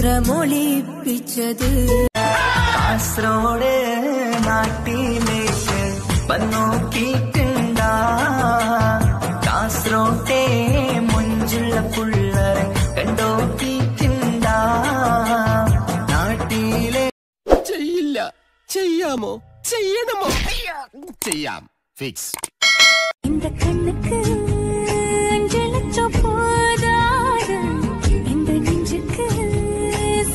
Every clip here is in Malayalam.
സൂത്രമൊളിപ്പിച്ചത് കാസർഗോഡ് നാട്ടിലേക്ക് വന്നോക്കിയിട്ടുണ്ടാ കാസർഗോട്ടെ മുഞ്ചുള്ള പുള്ളറെ കണ്ടോക്കിയിട്ടുണ്ടാ നാട്ടിലെ ചെയ്യില്ല ചെയ്യാമോ ചെയ്യണമോ ചെയ്യാം ഫിക്സ് இந்த கண்ணுக்கு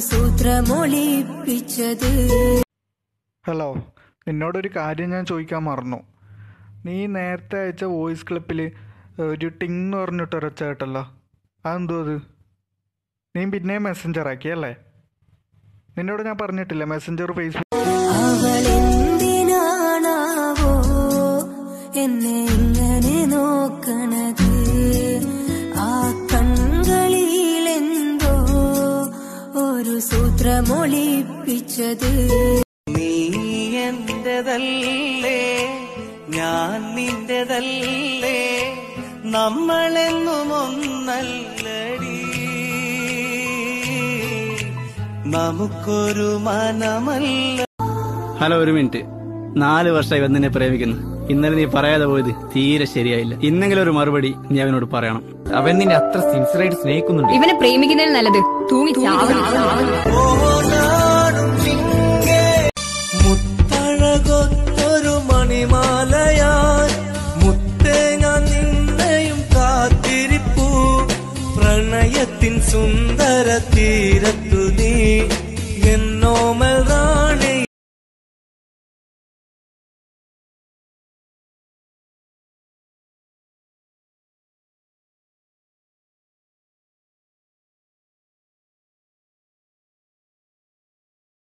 സൂത്രമൊളിപ്പിച്ചത് ഹലോ നിന്നോടൊരു കാര്യം ഞാൻ ചോദിക്കാൻ മറന്നു. നീ നേരത്തെ അയച്ച വോയിസ് ക്ലിപ്പിൽ ഒരു ടിങ് എന്ന് പറഞ്ഞിട്ട് ഒരൊച്ച കേട്ടല്ലോ. അതെന്തോ അത്? നീ പിന്നെയും മെസ്സഞ്ചർ ആക്കിയല്ലേ? നിന്നോട് ഞാൻ പറഞ്ഞിട്ടില്ല മെസ്സഞ്ചർ ഫേസ്ബുക്ക് സൂത്രമൊളിപ്പിച്ചത്. നീ എന്റെതല്ലേ ഞാൻ നിന്റെതല്ലേ നമ്മളെന്നും ഒന്നല്ലടി നമുക്കൊരു മനമല്ല. ഹലോ ഒരു മിനിറ്റ്. നാല് വർഷമായി വന്നിനെ പ്രേമിക്കുന്നു. ഇന്നലെ നീ പറയാതെ പോയത് തീരെ ശരിയായില്ല. ഇന്നെങ്കിലും ഒരു മറുപടി നീ അവനോട് പറയണം. അവൻ നിന്നെ അത്ര സിൻസിയറായിട്ട് സ്നേഹിക്കുന്നുണ്ട്. ഇവനെ പ്രേമിക്കുന്നതിൽ നല്ലത് തൂങ്ങി മുത്തഴകൊത്തൊരു നിന്നെയും കാത്തിരിപ്പൂ. പ്രണയത്തിൻ സുന്ദര തീരത്ത്